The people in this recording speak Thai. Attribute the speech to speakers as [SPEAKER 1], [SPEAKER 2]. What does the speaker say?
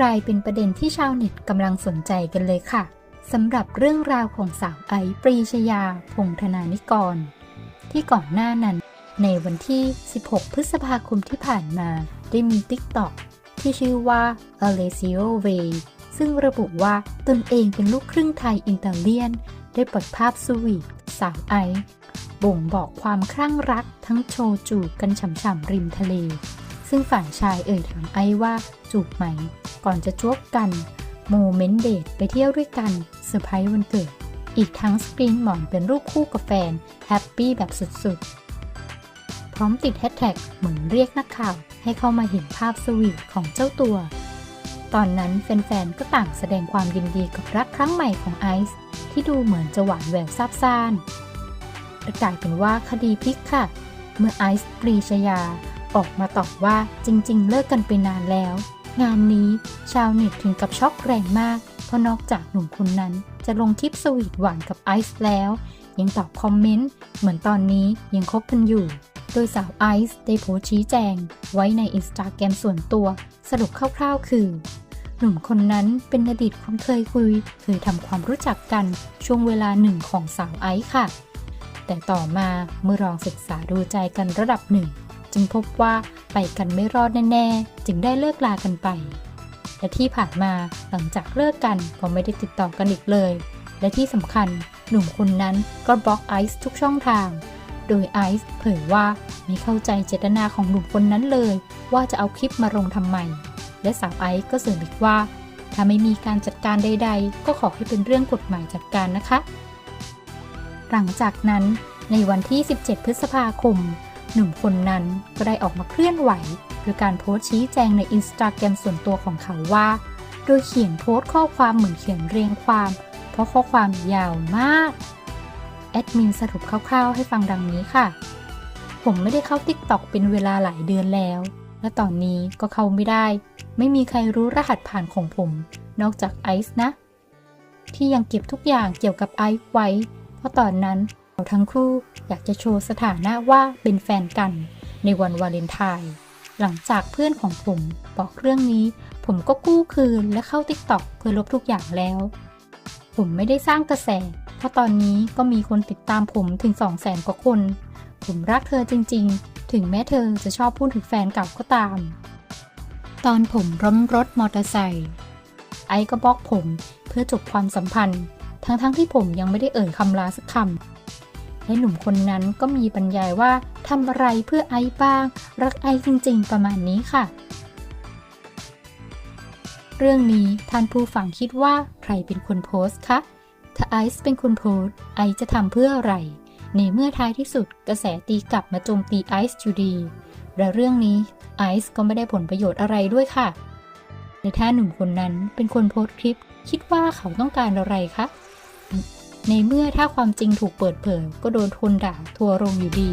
[SPEAKER 1] กลายเป็นประเด็นที่ชาวเน็ตกำลังสนใจกันเลยค่ะสำหรับเรื่องราวของสาวไอปรีชยา พงธนานิกร ที่ก่อนหน้านั้น ในวันที่ 16 พฤษภาคมที่ผ่านมา ได้มี TikTok ที่ชื่อว่า Alessio Way ซึ่งระบุว่าตนเองเป็นลูกครึ่งไทยอิตาเลียน ได้ปลดภาพสวีทสาวไอบ่งบอกความคลั่งรักทั้งโชว์จูบกันฉ่ำๆริมทะเล ซึ่งฝ่ายชายเอ่ยถามไอซ์ว่าจูบไหม ก่อนจะจวบกัน โมเมนต์เดทไปเที่ยวด้วยกันเซอร์ไพรส์วันเกิด อีกทั้งสปริงหมอนเป็นรูปคู่กับแฟน แฮปปี้แบบสุดๆ พร้อมติดแฮชแท็กเหมือนเรียกนักข่าว ให้เข้ามาเห็นภาพสวีทของเจ้าตัว ตอนนั้นแฟนๆ ก็ต่างแสดงความยินดีกับรักครั้งใหม่ของไอซ์ที่ดูเหมือนจะหวานแหววซาบซ่านแต่กลายเป็นว่าคดีพลิกค่ะ เมื่อไอซ์ปรีชยา ออกมาตอบว่าจริง ๆ เลิกกันไปนานแล้ว งานนี้ชาวเน็ตถึงกับช็อกแรงมาก เพราะนอกจากหนุ่มคนนั้น จะลงคลิปสวีทหวานกับไอซ์แล้ว ยังตอบคอมเมนต์ เหมือนตอนนี้ยังคบกันอยู่ โดยสาวไอซ์ได้โพสชี้แจง ไว้ในอินสตาแกรมส่วนตัว สรุปคร่าวๆ คือหนุ่มคนนั้นเป็นอดีตคนเคยคุย เคยทำความรู้จักกันช่วงเวลาหนึ่งของสาวไอซ์ค่ะ แต่ต่อมาเมื่อลองศึกษาดูใจกันระดับหนึ่ง จึงพบว่าไปกันไม่รอดแน่ ๆ จึงได้เลิกลากันไป และที่ผ่านมาหลังจากเลิกกันก็ไม่ได้ติดต่อกันอีกเลย และที่สำคัญหนุ่มคนนั้นก็บล็อกไอซ์ทุกช่องทาง โดยไอซ์เผยว่าไม่เข้าใจเจตนาของหนุ่มคนนั้นเลย ว่าจะเอาคลิปมาลงทำไม และสาวไอซ์ก็เสริมอีกว่า ถ้าไม่มีการจัดการใด ๆ ก็ขอให้เป็นเรื่องกฎหมายจัดการนะคะ หลังจากนั้นในวันที่ 17 พฤษภาคม หนุ่มคนนั้นก็ได้ออกมาเคลื่อนไหวโดยการโพสชี้แจงในอินสตาแกรมส่วนตัวของเขาว่า โดยเขียนโพสข้อความเหมือนเขียนเรียงความ เพราะข้อความยาวมาก แอดมินสรุปคร่าวๆให้ฟังดังนี้ค่ะ ผมไม่ได้เข้า TikTok เป็นเวลาหลายเดือนแล้ว และตอนนี้ก็เข้าไม่ได้ ไม่มีใครรู้รหัสผ่านของผม นอกจากไอซ์นะ ที่ยังเก็บทุกอย่างเกี่ยวกับไอซ์ไว้ เพราะตอนนั้นเราทั้งคู่ อยากจะโชว์สถานะว่าเป็นแฟนกัน ในวันวาเลนไทน์หลังจากเพื่อนของผมบอกเรื่องนี้ ผมก็กู้คืนและเข้า TikTok เพื่อลบทุกอย่างแล้ว ผมไม่ได้สร้างกระแส เพราะตอนนี้ก็มีคนติดตามผมถึง2 0 0แสนกว่าคน ผมรักเธอจริง ๆ ถึงแม้เธอจะชอบพูดถึงแฟนเก่าก็ตาม ตอนผมร้มรถมอเตอร์ไซค์ไอ้ก็บล็อกผมเพื่อจบความสัมพันธ์ ทั้งๆทที่ผมยังไม่ได้เอ่ยคำลาสักคำ และหนุ่มคนนั้นก็มีบรรยายว่าทำอะไรเพื่อไอซ์บ้าง รักไอซ์จริงๆ ประมาณนี้ค่ะ เรื่องนี้ท่านผู้ฟังคิดว่าใครเป็นคนโพสต์คะ ถ้าไอซ์เป็นคนโพสต์ ไอซ์จะทำเพื่ออะไร ในเมื่อท้ายที่สุดกระแสตีกลับมาโจมตีไอซ์อยู่ดีและเรื่องนี้ไอซ์ก็ไม่ได้ผลประโยชน์อะไรด้วยค่ะและถ้าหนุ่มคนนั้นเป็นคนโพสต์คลิป คิดว่าเขาต้องการอะไรคะ ในเมื่อถ้าความจริงถูกเปิดเผยก็โดนทนด่าทัวร์ลงอยู่ดี